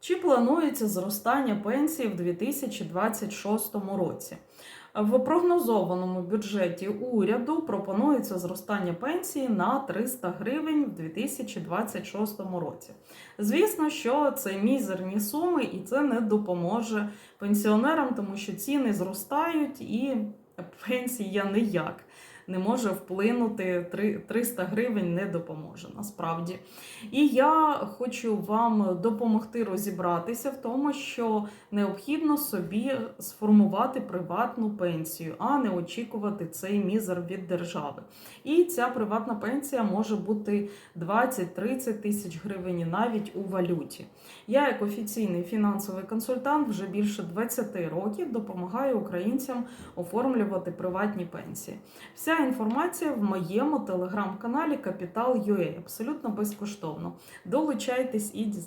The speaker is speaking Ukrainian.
Чи планується зростання пенсії в 2026 році? В прогнозованому бюджеті уряду пропонується зростання пенсії на 300 гривень в 2026 році. Звісно, що це мізерні суми, і це не допоможе пенсіонерам, тому що ціни зростають і пенсія ніяк не може вплинути. 300 гривень не допоможе насправді. І я хочу вам допомогти розібратися в тому, що необхідно собі сформувати приватну пенсію, а не очікувати цей мізер від держави. І ця приватна пенсія може бути 20-30 тисяч гривень навіть у валюті. Я, як офіційний фінансовий консультант, вже більше 20 років допомагаю українцям оформлювати приватні пенсії. Вся інформація в моєму телеграм-каналі Капітал.ua абсолютно безкоштовно. Долучайтесь і дізнавайтесь.